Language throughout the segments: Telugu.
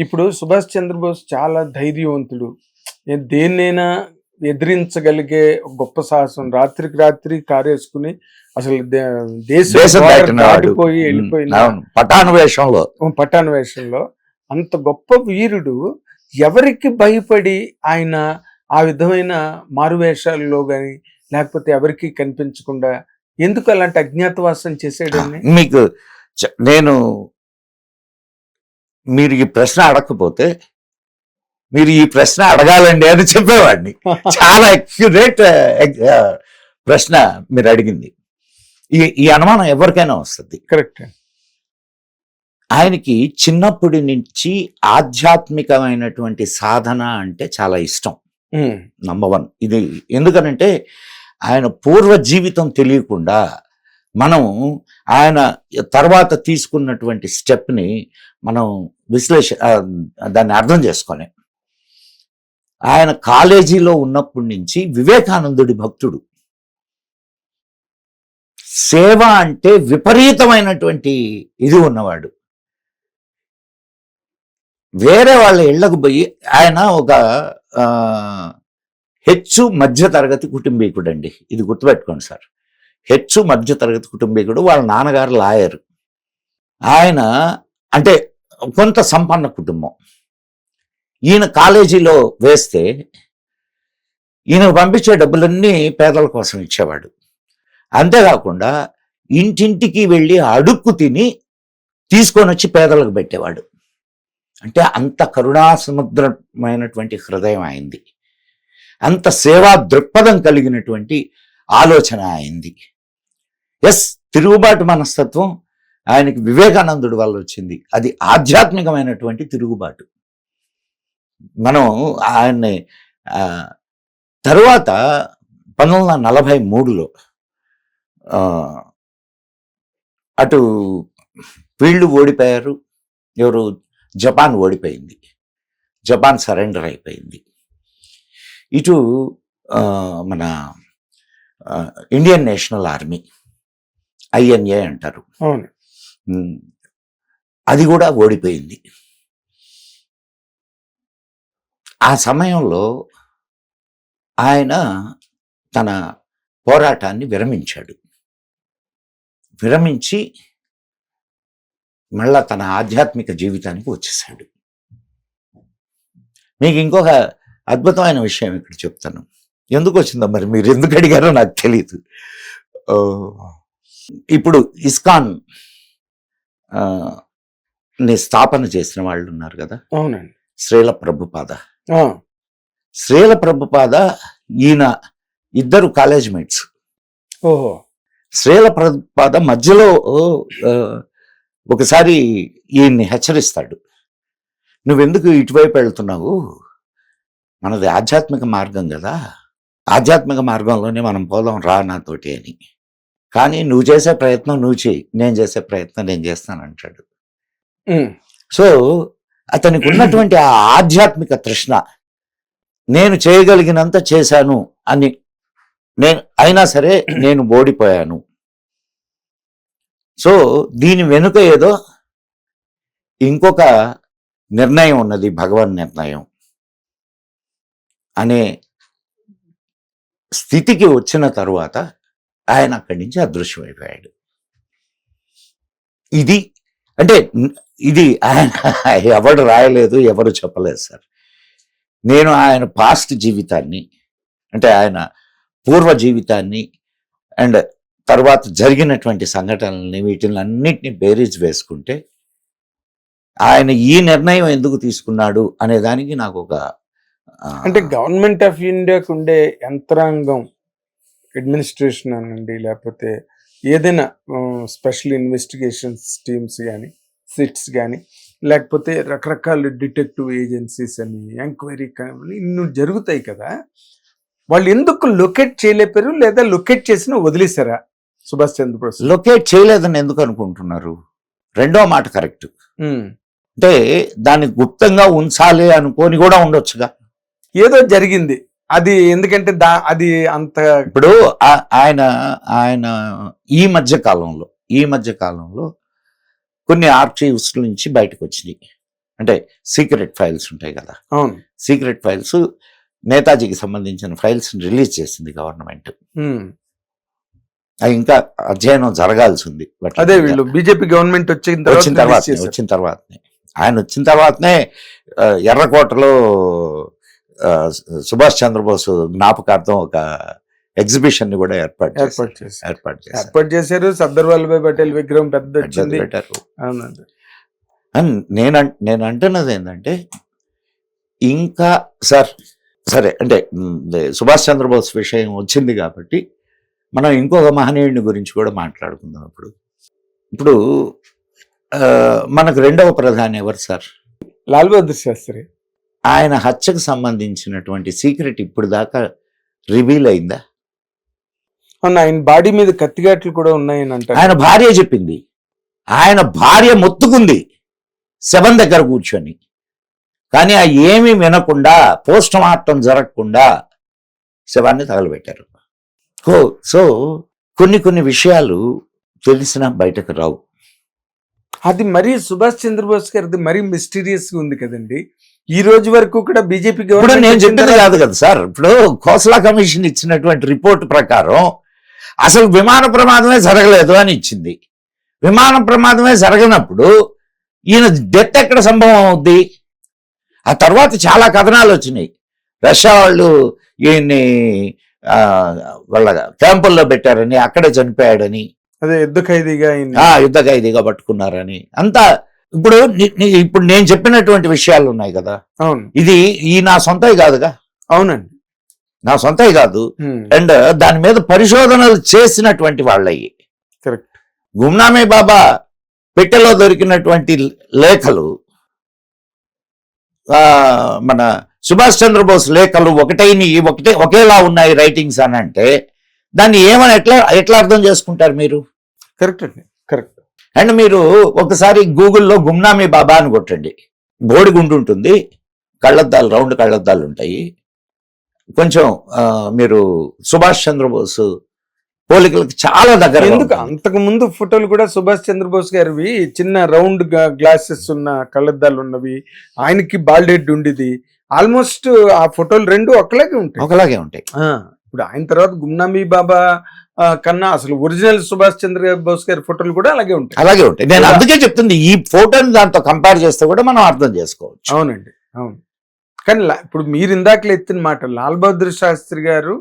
ఇప్పుడు సుభాష్ చంద్రబోస్ చాలా ధైర్యవంతుడు. దేన్నైనా ఎదిరించగలిగే గొప్ప సాహసం రాత్రికి రాత్రి కారేసుకుని అసలు దేశం. దాటిపోయి వెళ్ళిపోయిన పఠాను వేషంలో పట్టాణ వేషంలో అంత గొప్ప వీరుడు ఎవరికి భయపడి ఆయన ఆ విధమైన మారువేషాల్లో గాని లేకపోతే ఎవరికి కనిపించకుండా ఎందుకు అలాంటి అజ్ఞాతవాసం చేసాడని మీకు నేను మీరు ఈ ప్రశ్న అడగకపోతే మీరు ఈ ప్రశ్న అడగాలండి అని చెప్పేవాడిని. చాలా అక్యురేట్ ప్రశ్న మీరు అడిగింది. ఈ ఈ అనుమానం ఎవరికైనా వస్తుంది. కరెక్ట్ ఆయనకి చిన్నప్పటి నుంచి ఆధ్యాత్మికమైనటువంటి సాధన అంటే చాలా ఇష్టం. నంబర్ వన్ ఇది ఎందుకనంటే ఆయన పూర్వ జీవితం తెలియకుండా మనం ఆయన తర్వాత తీసుకున్నటువంటి స్టెప్ని మనం విశ్లేష దాన్ని అర్థం చేసుకొని. ఆయన కాలేజీలో ఉన్నప్పటి నుంచి వివేకానందుడి భక్తుడు. సేవ అంటే విపరీతమైనటువంటి ఇది ఉన్నవాడు. వేరే వాళ్ళ ఇళ్ళకు పోయి ఆయన ఒక ఆ, హెచ్చు మధ్య తరగతి కుటుంబీకుడు అండి ఇది గుర్తుపెట్టుకోండి సార్. హెచ్చు మధ్య తరగతి కుటుంబీకుడు వాళ్ళ నాన్నగారు లాయర్. ఆయన అంటే కొంత సంపన్న కుటుంబం. ఈయన కాలేజీలో వేస్తే ఈయన పంపించే డబ్బులన్నీ పేదల కోసం ఇచ్చేవాడు. అంతేకాకుండా ఇంటింటికి వెళ్ళి అడుక్కు తిని తీసుకొని వచ్చి పేదలకు పెట్టేవాడు. అంటే అంత కరుణాసముద్రమైనటువంటి హృదయం అయింది. అంత సేవా దృక్పథం కలిగినటువంటి ఆలోచన అయింది. ఎస్ తిరుగుబాటు మనస్తత్వం ఆయనకి వివేకానందుడి వల్ల వచ్చింది. అది ఆధ్యాత్మికమైనటువంటి తిరుగుబాటు. మనం ఆయన్ని తరువాత పంతొమ్మిది వందల నలభై మూడులో అటు వీళ్ళు ఓడిపోయారు. ఎవరు? జపాన్ ఓడిపోయింది. జపాన్ సరెండర్ అయిపోయింది. ఇటు మన ఇండియన్ నేషనల్ ఆర్మీ ఐఎన్ఏ అంటారు. అవును. అది కూడా ఓడిపోయింది. ఆ సమయంలో ఆయన తన పోరాటాన్ని విరమించాడు. విరమించి మళ్ళా తన ఆధ్యాత్మిక జీవితానికి వచ్చేసాడు మీకు ఇంకొక అద్భుతమైన విషయం ఇక్కడ చెప్తాను. ఎందుకు వచ్చిందో మరి మీరు ఎందుకు అడిగారో నాకు తెలియదు ఇప్పుడు ఇస్కాన్ ని స్థాపన చేసిన వాళ్ళు ఉన్నారు కదా? అవునండి. శ్రీల ప్రభుపాద. శ్రీల ప్రభుపాద ఈయన ఇద్దరు కాలేజ్ మేట్స్. ఓహో. శ్రీల ప్రభుపాద మధ్యలో ఒకసారి ఈయన్ని హెచ్చరిస్తాడు. నువ్వెందుకు ఇటువైపు వెళ్తున్నావు? మనది ఆధ్యాత్మిక మార్గం కదా. ఆధ్యాత్మిక మార్గంలోనే మనం పోదాం రా నాతోటి అని. కానీ నువ్వు చేసే ప్రయత్నం నువ్వు చేయి. నేను చేసే ప్రయత్నం నేను చేస్తాను అంటాడు. సో అతనికి ఉన్నటువంటి ఆ ఆధ్యాత్మిక తృష్ణ నేను చేయగలిగినంత చేశాను అని నేను అయినా సరే నేను ఓడిపోయాను. సో దీని వెనుక ఏదో ఇంకొక నిర్ణయం ఉన్నది భగవన్ నిర్ణయం అనే స్థితికి వచ్చిన తరువాత ఆయన అక్కడి నుంచి అదృశ్యమైపోయాడు. ఇది అంటే ఇది ఆయన ఎవరు రాయలేదు ఎవరు చెప్పలేదు సార్. నేను ఆయన పాస్ట్ జీవితాన్ని అంటే ఆయన పూర్వ జీవితాన్ని అండ్ తర్వాత జరిగినటువంటి సంఘటనల్ని వీటిని అన్నింటినీ బేరీజ్ వేసుకుంటే ఆయన ఈ నిర్ణయం ఎందుకు తీసుకున్నాడు అనే దానికి నాకు ఒక అంటే గవర్నమెంట్ ఆఫ్ ఇండియాకు ఉండే యంత్రాంగం అడ్మినిస్ట్రేషన్ అనండి లేకపోతే ఏదైనా స్పెషల్ ఇన్వెస్టిగేషన్స్ టీమ్స్ కానీ సిట్స్ కానీ లేకపోతే రకరకాల డిటెక్టివ్ ఏజెన్సీస్ అని ఎంక్వైరీ కానీ ఇన్ని జరుగుతాయి కదా. వాళ్ళు ఎందుకు లొకేట్ చేయలేపారు లేదా లొకేట్ చేసిన వదిలేశారా? సుభాష్ చంద్రబోస్ లొకేట్ చేయలేదని ఎందుకు అనుకుంటున్నారు? రెండో మాట కరెక్ట్. అంటే దాన్ని గుప్తంగా ఉంచాలి అనుకోని కూడా ఉండొచ్చుగా. ఏదో జరిగింది. అది ఎందుకంటే దా అది అంత ఇప్పుడు ఆయన ఆయన ఈ మధ్య కాలంలో ఈ మధ్య కాలంలో కొన్ని ఆర్చీవ్స్ నుంచి బయటకు వచ్చినాయి. అంటే సీక్రెట్ ఫైల్స్ ఉంటాయి కదా. అవును. సీక్రెట్ ఫైల్స్ నేతాజీకి సంబంధించిన ఫైల్స్ రిలీజ్ చేసింది గవర్నమెంట్ ఇంకా అధ్యయనం జరగాల్సి ఉంది అదే. వీళ్ళు బీజేపీ గవర్నమెంట్ వచ్చిన వచ్చిన తర్వాత. వచ్చిన తర్వాతనే. ఆయన వచ్చిన తర్వాతనే ఎర్రకోటలో సుభాష్ చంద్రబోస్ జ్ఞాపకార్థం ఒక ఎగ్జిబిషన్ని కూడా ఏర్పాటు చేశారు. ఏర్పాటు చేశారు. ఏర్పాటు చేశారు. ఏర్పాటు చేశారు. సర్దార్ వల్లభాయ్ పటేల్ విగ్రహం పెద్ద వచ్చింది నేను నేను అంటున్నది ఏంటంటే ఇంకా సార్ సరే అంటే సుభాష్ చంద్రబోస్ విషయం వచ్చింది కాబట్టి మనం ఇంకొక మహనీయుడిని గురించి కూడా మాట్లాడుకుందాం ఇప్పుడు. ఇప్పుడు మనకు రెండవ ప్రధాని ఎవరు సార్? లాల్ బహదూర్ శాస్త్రి. ఆయన హత్యకు సంబంధించినటువంటి సీక్రెట్ ఇప్పుడు దాకా రివీల్ అయిందా? ఆయన బాడీ మీద కత్తిగాట్లు కూడా ఉన్నాయని అంటారు. ఆయన భార్య చెప్పింది. ఆయన భార్య మొత్తుకుంది శవం దగ్గర కూర్చొని. కానీ ఆ ఏమీ వినకుండా పోస్ట్ మార్టం జరగకుండా శవాన్ని తగలబెట్టారు. సో కొన్ని కొన్ని విషయాలు తెలిసిన బయటకు రావు. అది మరీ సుభాష్ చంద్రబోస్ గారిది మరీ మిస్టీరియస్గా ఉంది కదండి. ఈ రోజు వరకు కూడా బీజేపీ ఇప్పుడు నేను చెప్పింది కాదు కదా సార్. ఇప్పుడు కోస్లా కమిషన్ ఇచ్చినటువంటి రిపోర్ట్ ప్రకారం అసలు విమాన ప్రమాదమే జరగలేదు అని ఇచ్చింది. విమాన ప్రమాదమే జరగనప్పుడు ఈయన డెత్ ఎక్కడ సంభవం అవుద్ది? ఆ తర్వాత చాలా కథనాలు వచ్చినాయి. రష్యా వాళ్ళు ఈయన్ని వాళ్ళ క్యాంపుల్లో పెట్టారని అక్కడే చనిపోయాడని. అదే యుద్ధ ఖైదీగా యుద్ధ ఖైదీగా పట్టుకున్నారని. అంతా ఇప్పుడు ఇప్పుడు నేను చెప్పినటువంటి విషయాలు ఉన్నాయి కదా. అవును. ఇది ఈ నా సొంతవి కాదుగా? అవునండి. నా సొంతవి కాదు. అండ్ దాని మీద పరిశోధనలు చేసినటువంటి వాళ్ళవి కరెక్ట్. గుమ్నామీ బాబా పెట్టెలో దొరికినటువంటి లేఖలు మన సుభాష్ చంద్రబోస్ లేఖలు ఒకటైన ఒకటే ఒకేలా ఉన్నాయి రైటింగ్స్ అని అంటే దాన్ని ఏమని ఎట్లా ఎట్లా అర్థం చేసుకుంటారు మీరు? కరెక్ట్ అండి. అండ్ మీరు ఒకసారి గూగుల్లో గుమ్నామీ బాబా అని కొట్టండి. బోడిగుండు ఉంటుంది కళ్ళద్దాలు రౌండ్ కళ్ళద్దాలు ఉంటాయి. కొంచెం మీరు సుభాష్ చంద్రబోస్ పోలికలకు చాలా దగ్గర ఎందుకు? అంతకు ముందు ఫోటోలు కూడా సుభాష్ చంద్రబోస్ గారివి. చిన్న రౌండ్ గ్లాసెస్ ఉన్న కళ్ళద్దాలు ఉన్నవి. ఆయనకి బాల్డ్ హెడ్ ఉండేది. ఆల్మోస్ట్ ఆ ఫోటోలు రెండు ఒకలాగే ఉంటాయి. ఒకలాగే ఉంటాయి. ఇప్పుడు ఆయన తర్వాత గుమ్నామీ బాబా కన్నా అసలు ఒరిజినల్ సుభాష్ చంద్ర బోస్ గారి ఫోటోలు కూడా అలాగే ఉంటాయి. అలాగే ఉంటాయి. నేను అందుకే చెప్తుంది ఈ ఫోటోని దాంతో కంపేర్ చేస్తే కూడా మనం అర్థం చేసుకోవచ్చు. అవునండి అవును. కానీ ఇప్పుడు మీరు ఇందాకలు ఎత్తిన మాట లాల్ బహదూర్ శాస్త్రి గారు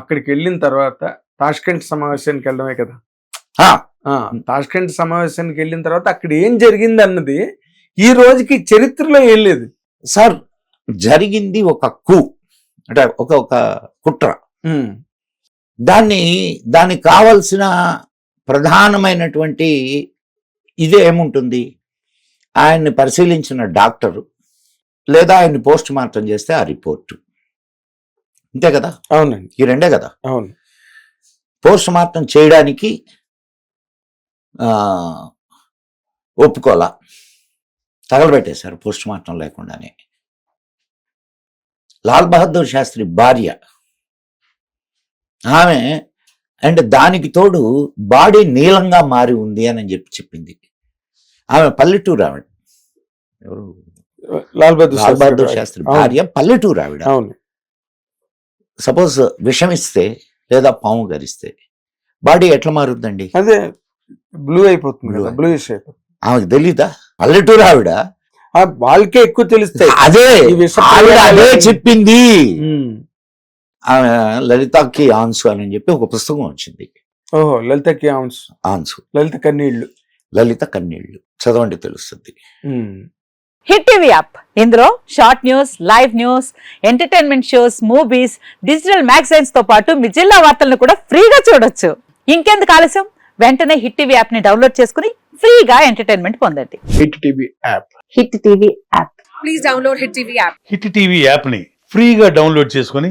అక్కడికి వెళ్ళిన తర్వాత తాష్కెంట్ సమావేశానికి వెళ్ళడమే కదా. తాష్కెంట్ సమావేశానికి వెళ్ళిన తర్వాత అక్కడ ఏం జరిగింది అన్నది ఈ రోజుకి చరిత్రలో ఏం లేదు. సార్ జరిగింది ఒక కు అంటే ఒక ఒక కుట్ర. దాన్ని దానికి కావలసిన ప్రధానమైనటువంటి ఇదే ఏముంటుంది? ఆయన్ని పరిశీలించిన డాక్టరు లేదా ఆయన్ని పోస్ట్ మార్టం చేస్తే ఆ రిపోర్టు. అంతే కదా? అవునండి. ఈ రెండే కదా? అవును. పోస్ట్ మార్టం చేయడానికి ఒప్పుకోలా. తగలబెట్టేశారు పోస్ట్ మార్టం లేకుండానే. లాల్ బహదూర్ శాస్త్రి భార్య ఆమె అండ్ దానికి తోడు బాడీ నీలంగా మారి ఉంది అని చెప్పి చెప్పింది. ఆమె పల్లెటూరు ఆవిడ. ఎవరు? లాల్ బహదూర్ లాల్ బహదూర్ శాస్త్రి. భార్య పల్లెటూరు ఆవిడ. సపోజ్ విషమిస్తే లేదా పాము గరిస్తే బాడీ ఎట్లా మారుద్దండి? అదే బ్లూ అయిపోతుంది బ్లూయిష్ అయిపోతుంది. ఆమెకు తెలీదా? పల్లెటూరు ఆవిడ. వాళ్ళకే ఎక్కువ తెలుస్తాయి. అదే ఆవిడ అదే చెప్పింది. ఆమె లలితాకి ఆన్సు అని చెప్పి ఒక పుస్తకం వచ్చింది. ఓహో లలితకి ఆన్స్. ఆన్సు. లలిత కన్నీళ్ళు. లలిత కన్నీళ్ళు చదవండి తెలుస్తుంది. Hit TV app. ఇందులో short news live news entertainment shows movies digital మ్యాగజైన్స్తో పాటు మీ జిల్లా వార్తలను కూడా ఫ్రీగా చూడొచ్చు. ఇంకెందుకు ఆలస్యం? వెంటనే హిట్ టీవీ యాప్ని డౌన్లోడ్ చేసుకుని ఫ్రీగా ఎంటర్టైన్మెంట్ పొందండి. Hit TV app. Hit TV app. Please download Hit TV app. Hit TV యాప్ని ఫ్రీగా డౌన్లోడ్ చేసుకొని